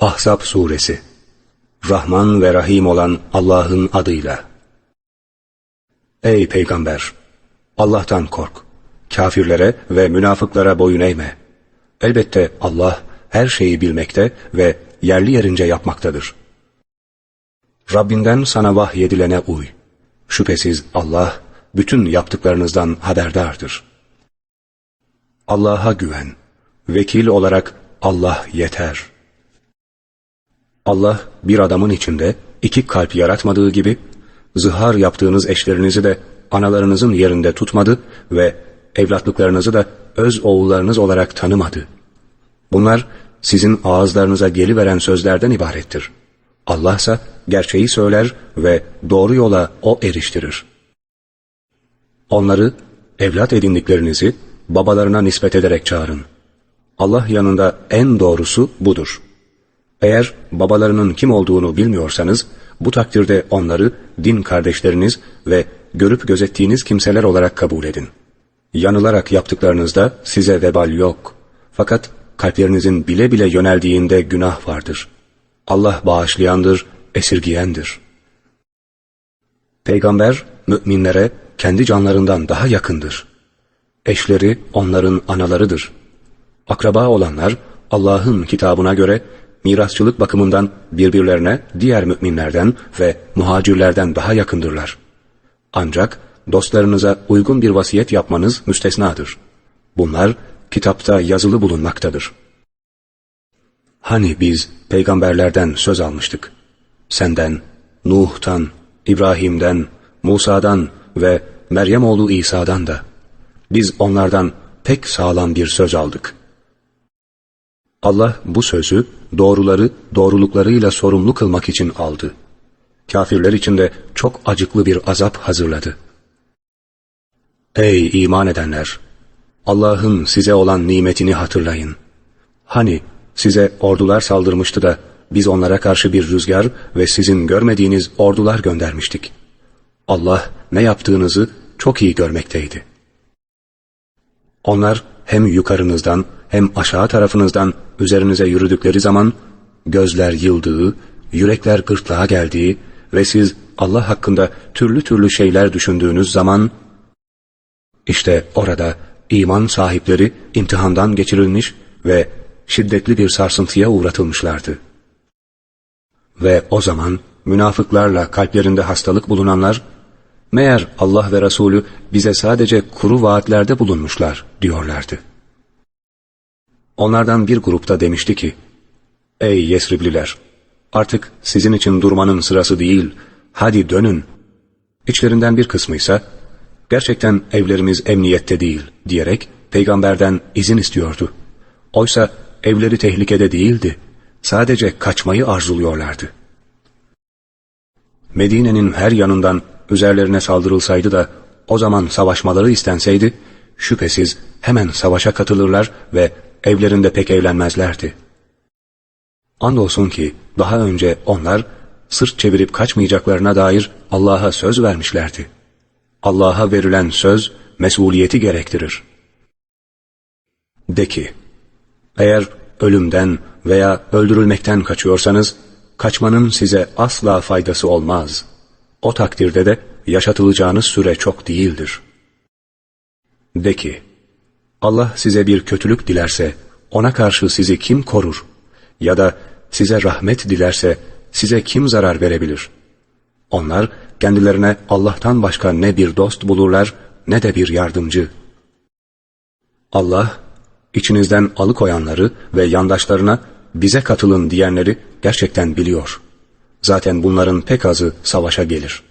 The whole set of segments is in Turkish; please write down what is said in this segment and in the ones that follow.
Ahzab Suresi Rahman ve Rahim olan Allah'ın adıyla. Ey Peygamber! Allah'tan kork. Kafirlere ve münafıklara boyun eğme. Elbette Allah her şeyi bilmekte ve yerli yerince yapmaktadır. Rabbinden sana vahyedilene uy. Şüphesiz Allah bütün yaptıklarınızdan haberdardır. Allah'a güven. Vekil olarak Allah yeter. Allah bir adamın içinde iki kalp yaratmadığı gibi zihar yaptığınız eşlerinizi de analarınızın yerinde tutmadı ve evlatlıklarınızı da öz oğullarınız olarak tanımadı. Bunlar sizin ağızlarınıza geliveren sözlerden ibarettir. Allah ise gerçeği söyler ve doğru yola O eriştirir. Onları evlat edindiklerinizi babalarına nispet ederek çağırın. Allah yanında en doğrusu budur. Eğer babalarının kim olduğunu bilmiyorsanız, bu takdirde onları din kardeşleriniz ve görüp gözettiğiniz kimseler olarak kabul edin. Yanılarak yaptıklarınızda size vebal yok. Fakat kalplerinizin bile bile yöneldiğinde günah vardır. Allah bağışlayandır, esirgiyendir. Peygamber, müminlere kendi canlarından daha yakındır. Eşleri onların analarıdır. Akraba olanlar Allah'ın kitabına göre mirasçılık bakımından birbirlerine diğer müminlerden ve muhacirlerden daha yakındırlar. Ancak dostlarınıza uygun bir vasiyet yapmanız müstesnadır. Bunlar kitapta yazılı bulunmaktadır. Hani biz peygamberlerden söz almıştık. Senden, Nuh'tan, İbrahim'den, Musa'dan ve Meryem oğlu İsa'dan da. Biz onlardan pek sağlam bir söz aldık. Allah bu sözü doğruları doğruluklarıyla sorumlu kılmak için aldı. Kafirler için de çok acıklı bir azap hazırladı. Ey iman edenler! Allah'ın size olan nimetini hatırlayın. Hani size ordular saldırmıştı da biz onlara karşı bir rüzgar ve sizin görmediğiniz ordular göndermiştik. Allah ne yaptığınızı çok iyi görmekteydi. Onlar hem yukarınızdan hem aşağı tarafınızdan üzerinize yürüdükleri zaman gözler yıldığı, yürekler gırtlağa geldiği ve siz Allah hakkında türlü türlü şeyler düşündüğünüz zaman işte orada iman sahipleri imtihandan geçirilmiş ve şiddetli bir sarsıntıya uğratılmışlardı. Ve o zaman münafıklarla kalplerinde hastalık bulunanlar meğer Allah ve Resulü bize sadece kuru vaatlerde bulunmuşlar diyorlardı. Onlardan bir grupta demişti ki, Ey Yesribliler! Artık sizin için durmanın sırası değil, hadi dönün. İçlerinden bir kısmı ise, gerçekten evlerimiz emniyette değil diyerek peygamberden izin istiyordu. Oysa evleri tehlikede değildi, sadece kaçmayı arzuluyorlardı. Medine'nin her yanından üzerlerine saldırılsaydı da o zaman savaşmaları istenseydi, şüphesiz hemen savaşa katılırlar ve evlerinde pek eğlenmezlerdi. Andolsun ki daha önce onlar sırt çevirip kaçmayacaklarına dair Allah'a söz vermişlerdi. Allah'a verilen söz mesuliyeti gerektirir. De ki, eğer ölümden veya öldürülmekten kaçıyorsanız, kaçmanın size asla faydası olmaz. O takdirde de yaşatılacağınız süre çok değildir. De ki, Allah size bir kötülük dilerse ona karşı sizi kim korur? Ya da size rahmet dilerse size kim zarar verebilir? Onlar kendilerine Allah'tan başka ne bir dost bulurlar ne de bir yardımcı. Allah içinizden alıkoyanları ve yandaşlarına bize katılın diyenleri gerçekten biliyor. Zaten bunların pek azı savaşa gelir.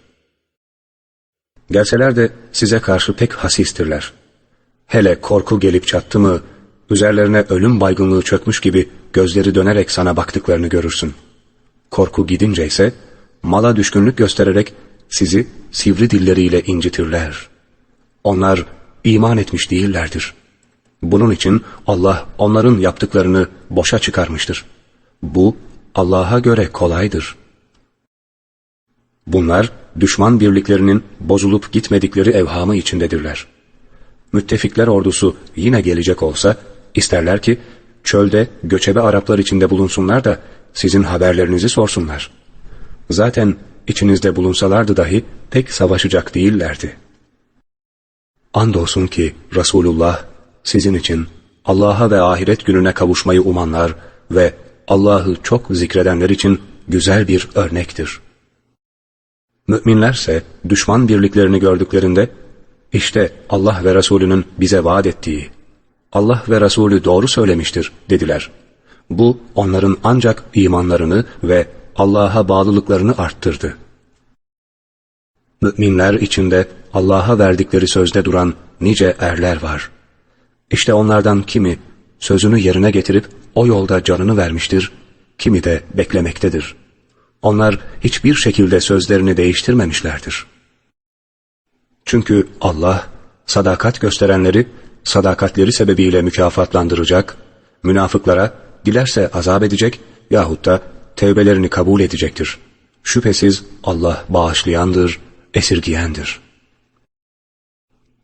Gelseler de size karşı pek hasistirler. Hele korku gelip çattı mı, üzerlerine ölüm baygınlığı çökmüş gibi gözleri dönerek sana baktıklarını görürsün. Korku gidince ise mala düşkünlük göstererek sizi sivri dilleriyle incitirler. Onlar iman etmiş değillerdir. Bunun için Allah onların yaptıklarını boşa çıkarmıştır. Bu Allah'a göre kolaydır. Bunlar düşman birliklerinin bozulup gitmedikleri evhamı içindedirler müttefikler ordusu yine gelecek olsa isterler ki çölde göçebe Araplar içinde bulunsunlar da sizin haberlerinizi sorsunlar. Zaten içinizde bulunsalardı dahi pek savaşacak değillerdi. Andolsun ki Resulullah sizin için Allah'a ve ahiret gününe kavuşmayı umanlar ve Allah'ı çok zikredenler için güzel bir örnektir. Müminlerse düşman birliklerini gördüklerinde işte Allah ve Resulünün bize vaat ettiği, Allah ve Resulü doğru söylemiştir dediler. Bu onların ancak imanlarını ve Allah'a bağlılıklarını arttırdı. Müminler içinde Allah'a verdikleri sözde duran nice erler var. İşte onlardan kimi sözünü yerine getirip o yolda canını vermiştir, kimi de beklemektedir. Onlar hiçbir şekilde sözlerini değiştirmemişlerdir. Çünkü Allah sadakat gösterenleri sadakatleri sebebiyle mükafatlandıracak, münafıklara dilerse azap edecek yahut da tevbelerini kabul edecektir. Şüphesiz Allah bağışlayandır, esirgiyendir.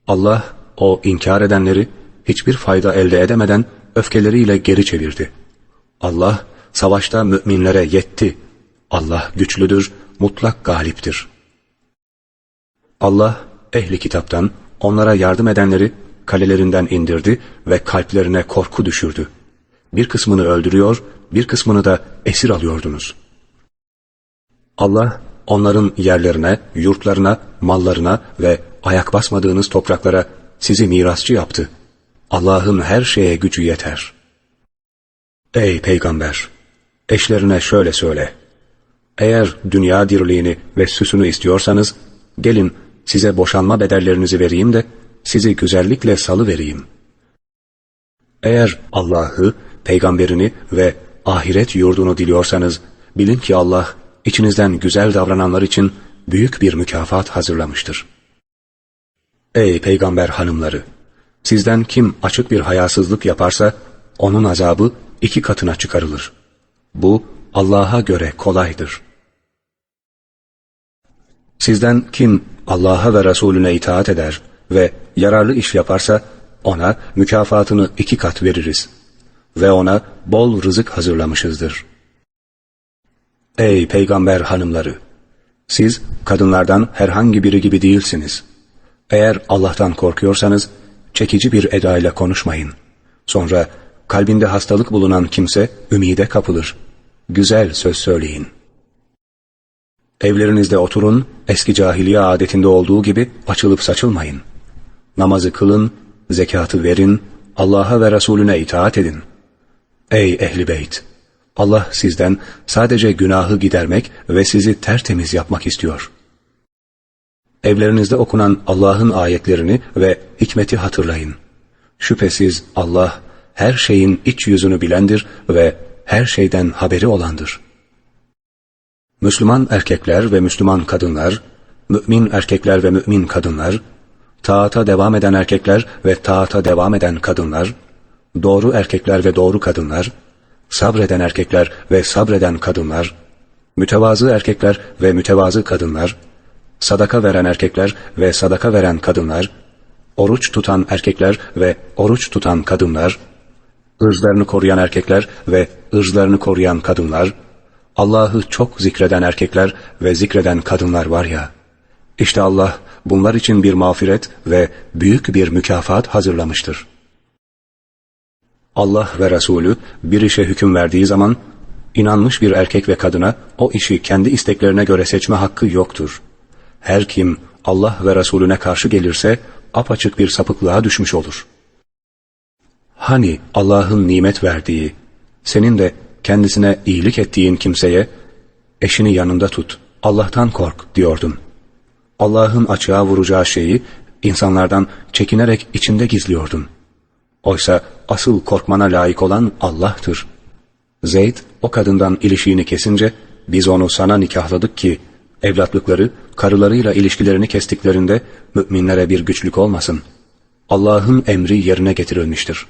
Allah o inkar edenleri hiçbir fayda elde edemeden öfkeleriyle geri çevirdi. Allah savaşta müminlere yetti. Allah güçlüdür, mutlak galiptir. Allah ehli kitaptan onlara yardım edenleri kalelerinden indirdi ve kalplerine korku düşürdü. Bir kısmını öldürüyor, bir kısmını da esir alıyordunuz. Allah onların yerlerine, yurtlarına, mallarına ve ayak basmadığınız topraklara sizi mirasçı yaptı. Allah'ın her şeye gücü yeter. Ey peygamber! Eşlerine şöyle söyle. Eğer dünya dirliğini ve süsünü istiyorsanız, gelin size boşanma bedellerinizi vereyim de, sizi güzellikle salı vereyim. Eğer Allah'ı, peygamberini ve ahiret yurdunu diliyorsanız, bilin ki Allah, içinizden güzel davrananlar için büyük bir mükafat hazırlamıştır. Ey peygamber hanımları! Sizden kim açık bir hayasızlık yaparsa, onun azabı iki katına çıkarılır. Bu, Allah'a göre kolaydır. Sizden kim Allah'a ve Resulüne itaat eder ve yararlı iş yaparsa, ona mükafatını iki kat veririz. Ve ona bol rızık hazırlamışızdır. Ey peygamber hanımları! Siz kadınlardan herhangi biri gibi değilsiniz. Eğer Allah'tan korkuyorsanız, çekici bir edayla konuşmayın. Sonra kalbinde hastalık bulunan kimse ümide kapılır. Güzel söz söyleyin. Evlerinizde oturun, eski cahiliye adetinde olduğu gibi açılıp saçılmayın. Namazı kılın, zekatı verin, Allah'a ve Resulüne itaat edin. Ey ehli beyt! Allah sizden sadece günahı gidermek ve sizi tertemiz yapmak istiyor. Evlerinizde okunan Allah'ın ayetlerini ve hikmeti hatırlayın. Şüphesiz Allah her şeyin iç yüzünü bilendir ve her şeyden haberi olandır. Müslüman erkekler ve Müslüman kadınlar, mümin erkekler ve mümin kadınlar, taata devam eden erkekler ve taata devam eden kadınlar, doğru erkekler ve doğru kadınlar, sabreden erkekler ve sabreden kadınlar, mütevazı erkekler ve mütevazı kadınlar, sadaka veren erkekler ve sadaka veren kadınlar, oruç tutan erkekler ve oruç tutan kadınlar, ırzlarını koruyan erkekler ve ırzlarını koruyan kadınlar, Allah'ı çok zikreden erkekler ve zikreden kadınlar var ya, işte Allah bunlar için bir mağfiret ve büyük bir mükafat hazırlamıştır. Allah ve Resulü bir işe hüküm verdiği zaman, inanmış bir erkek ve kadına o işi kendi isteklerine göre seçme hakkı yoktur. Her kim Allah ve Resulüne karşı gelirse apaçık bir sapıklığa düşmüş olur. Hani Allah'ın nimet verdiği, senin de kendisine iyilik ettiğin kimseye, eşini yanında tut, Allah'tan kork diyordun. Allah'ın açığa vuracağı şeyi insanlardan çekinerek içinde gizliyordun. Oysa asıl korkmana layık olan Allah'tır. Zeyd o kadından ilişiğini kesince biz onu sana nikahladık ki evlatlıkları karılarıyla ilişkilerini kestiklerinde müminlere bir güçlük olmasın. Allah'ın emri yerine getirilmiştir.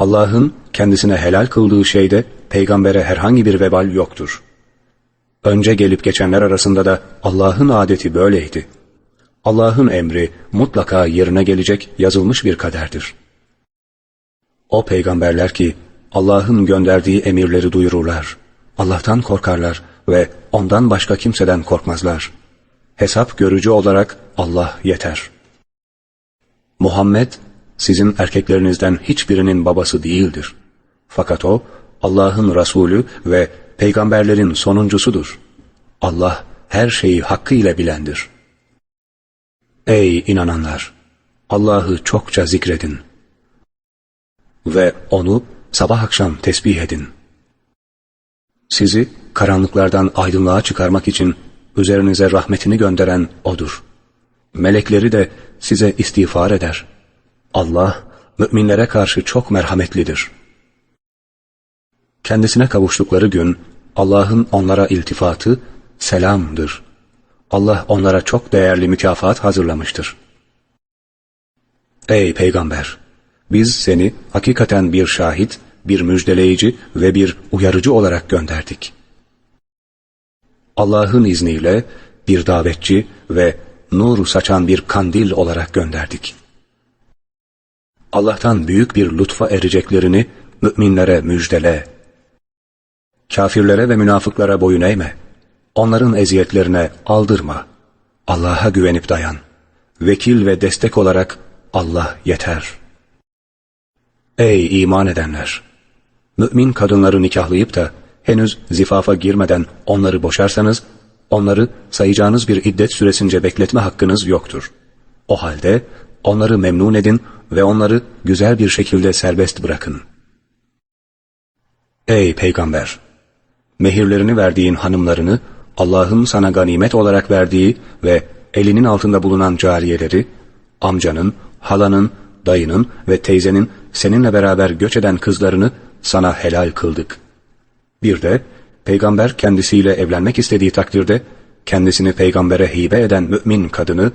Allah'ın kendisine helal kıldığı şeyde peygambere herhangi bir vebal yoktur. Önce gelip geçenler arasında da Allah'ın adeti böyleydi. Allah'ın emri mutlaka yerine gelecek yazılmış bir kaderdir. O peygamberler ki Allah'ın gönderdiği emirleri duyururlar. Allah'tan korkarlar ve ondan başka kimseden korkmazlar. Hesap görücü olarak Allah yeter. Muhammed, sizin erkeklerinizden hiçbirinin babası değildir. Fakat o, Allah'ın Resulü ve peygamberlerin sonuncusudur. Allah her şeyi hakkıyla bilendir. Ey inananlar! Allah'ı çokça zikredin. Ve onu sabah akşam tesbih edin. Sizi karanlıklardan aydınlığa çıkarmak için üzerinize rahmetini gönderen O'dur. Melekleri de size istiğfar eder. Allah, müminlere karşı çok merhametlidir. Kendisine kavuştukları gün, Allah'ın onlara iltifatı, selamdır. Allah onlara çok değerli mükafat hazırlamıştır. Ey Peygamber! Biz seni hakikaten bir şahit, bir müjdeleyici ve bir uyarıcı olarak gönderdik. Allah'ın izniyle bir davetçi ve nur saçan bir kandil olarak gönderdik. Allah'tan büyük bir lütfa ereceklerini müminlere müjdele. Kafirlere ve münafıklara boyun eğme. Onların eziyetlerine aldırma. Allah'a güvenip dayan. Vekil ve destek olarak Allah yeter. Ey iman edenler! Mümin kadınları nikahlayıp da henüz zifafa girmeden onları boşarsanız, onları sayacağınız bir iddet süresince bekletme hakkınız yoktur. O halde onları memnun edin ve onları güzel bir şekilde serbest bırakın. Ey Peygamber! Mehirlerini verdiğin hanımlarını, Allah'ın sana ganimet olarak verdiği ve elinin altında bulunan cariyeleri, amcanın, halanın, dayının ve teyzenin seninle beraber göç eden kızlarını sana helal kıldık. Bir de peygamber kendisiyle evlenmek istediği takdirde kendisini peygambere hibe eden mümin kadını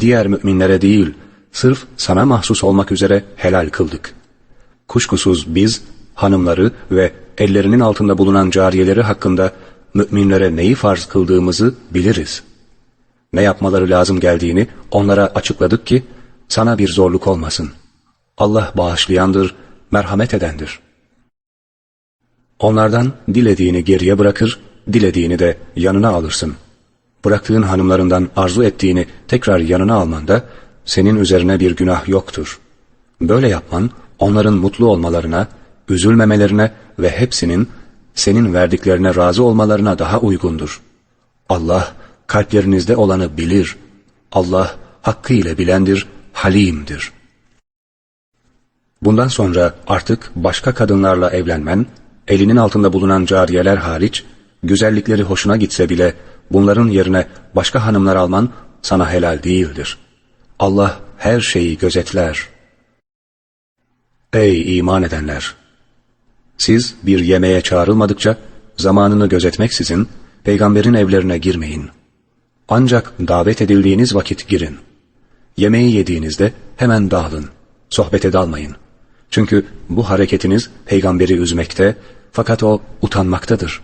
diğer müminlere değil sırf sana mahsus olmak üzere helal kıldık. Kuşkusuz biz hanımları ve ellerinin altında bulunan cariyeleri hakkında müminlere neyi farz kıldığımızı biliriz. Ne yapmaları lazım geldiğini onlara açıkladık ki sana bir zorluk olmasın. Allah bağışlayandır, merhamet edendir. Onlardan dilediğini geriye bırakır, dilediğini de yanına alırsın. Bıraktığın hanımlarından arzu ettiğini tekrar yanına almanda senin üzerine bir günah yoktur. Böyle yapman onların mutlu olmalarına, üzülmemelerine ve hepsinin senin verdiklerine razı olmalarına daha uygundur. Allah kalplerinizde olanı bilir. Allah hakkıyla bilendir, halimdir. Bundan sonra artık başka kadınlarla evlenmen, elinin altında bulunan cariyeler hariç, güzellikleri hoşuna gitse bile bunların yerine başka hanımlar alman sana helal değildir. Allah her şeyi gözetler. Ey iman edenler! Siz bir yemeğe çağrılmadıkça zamanını gözetmeksizin peygamberin evlerine girmeyin. Ancak davet edildiğiniz vakit girin. Yemeği yediğinizde hemen dağılın. Sohbete dalmayın. Çünkü bu hareketiniz peygamberi üzmekte fakat o utanmaktadır.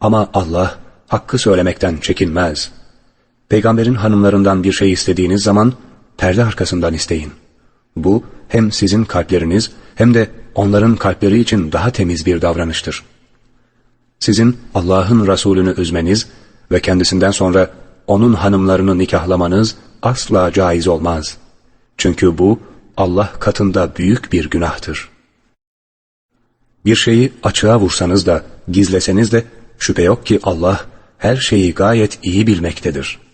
Ama Allah hakkı söylemekten çekinmez. Peygamberin hanımlarından bir şey istediğiniz zaman perde arkasından isteyin. Bu hem sizin kalpleriniz hem de onların kalpleri için daha temiz bir davranıştır. Sizin Allah'ın Resulünü üzmeniz ve kendisinden sonra onun hanımlarını nikahlamanız asla caiz olmaz. Çünkü bu Allah katında büyük bir günahtır. Bir şeyi açığa vursanız da gizleseniz de şüphe yok ki Allah her şeyi gayet iyi bilmektedir.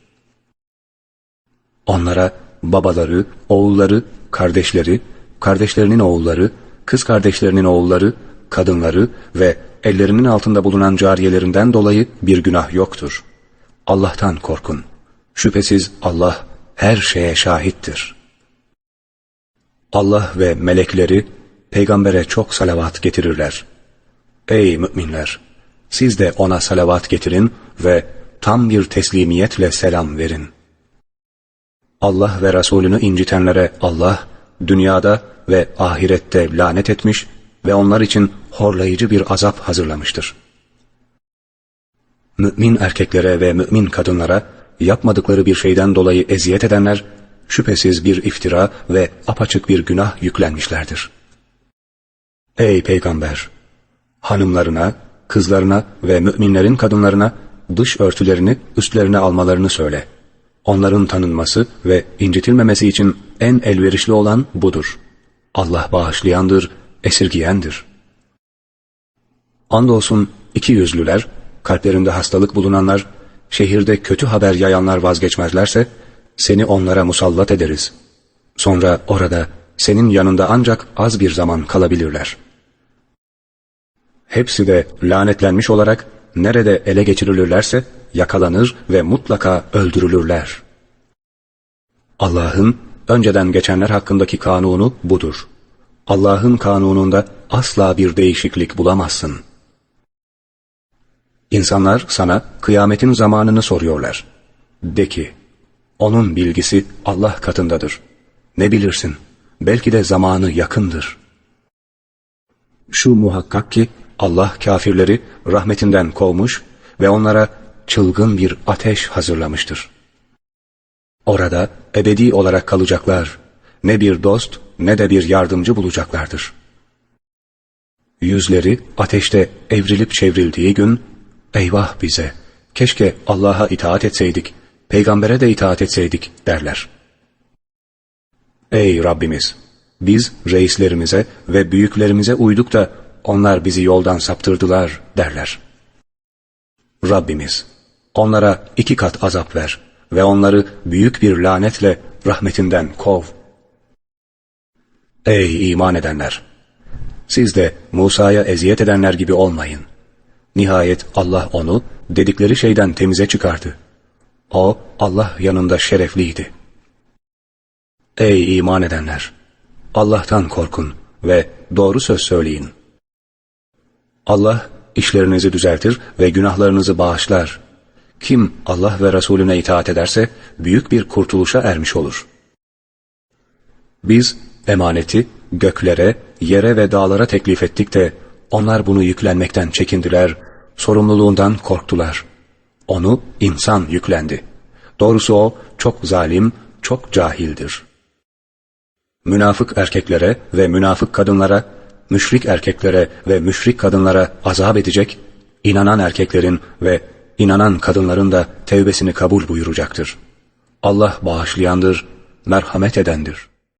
Onlara babaları, oğulları, kardeşleri, kardeşlerinin oğulları, kız kardeşlerinin oğulları, kadınları ve ellerinin altında bulunan cariyelerinden dolayı bir günah yoktur. Allah'tan korkun. Şüphesiz Allah her şeye şahittir. Allah ve melekleri peygambere çok salavat getirirler. Ey müminler! Siz de ona salavat getirin ve tam bir teslimiyetle selam verin. Allah ve Resulünü incitenlere Allah, dünyada ve ahirette lanet etmiş ve onlar için horlayıcı bir azap hazırlamıştır. Mümin erkeklere ve mümin kadınlara yapmadıkları bir şeyden dolayı eziyet edenler, şüphesiz bir iftira ve apaçık bir günah yüklenmişlerdir. Ey peygamber! Hanımlarına, kızlarına ve müminlerin kadınlarına dış örtülerini üstlerine almalarını söyle. Onların tanınması ve incitilmemesi için en elverişli olan budur. Allah bağışlayandır, esirgiyendir. Andolsun iki yüzlüler, kalplerinde hastalık bulunanlar, şehirde kötü haber yayanlar vazgeçmezlerse, seni onlara musallat ederiz. Sonra orada senin yanında ancak az bir zaman kalabilirler. Hepsi de lanetlenmiş olarak nerede ele geçirilirlerse yakalanır ve mutlaka öldürülürler. Allah'ın önceden geçenler hakkındaki kanunu budur. Allah'ın kanununda asla bir değişiklik bulamazsın. İnsanlar sana kıyametin zamanını soruyorlar. De ki, onun bilgisi Allah katındadır. Ne bilirsin? Belki de zamanı yakındır. Şu muhakkak ki Allah kafirleri rahmetinden kovmuş ve onlara çılgın bir ateş hazırlamıştır. Orada ebedi olarak kalacaklar. Ne bir dost ne de bir yardımcı bulacaklardır. Yüzleri ateşte evrilip çevrildiği gün, eyvah bize, keşke Allah'a itaat etseydik, peygambere de itaat etseydik derler. Ey Rabbimiz! Biz reislerimize ve büyüklerimize uyduk da onlar bizi yoldan saptırdılar derler. Rabbimiz! Onlara iki kat azap ver ve onları büyük bir lanetle rahmetinden kov. Ey iman edenler! Siz de Musa'ya eziyet edenler gibi olmayın. Nihayet Allah onu dedikleri şeyden temize çıkardı. O Allah yanında şerefliydi. Ey iman edenler! Allah'tan korkun ve doğru söz söyleyin. Allah işlerinizi düzeltir ve günahlarınızı bağışlar. Kim Allah ve Resulüne itaat ederse büyük bir kurtuluşa ermiş olur. Biz emaneti göklere, yere ve dağlara teklif ettik de onlar bunu yüklenmekten çekindiler, sorumluluğundan korktular. Onu insan yüklendi. Doğrusu o çok zalim, çok cahildir. Münafık erkeklere ve münafık kadınlara, müşrik erkeklere ve müşrik kadınlara azap edecek, inanan erkeklerin ve inanan kadınların da tevbesini kabul buyuracaktır. Allah bağışlayandır, merhamet edendir.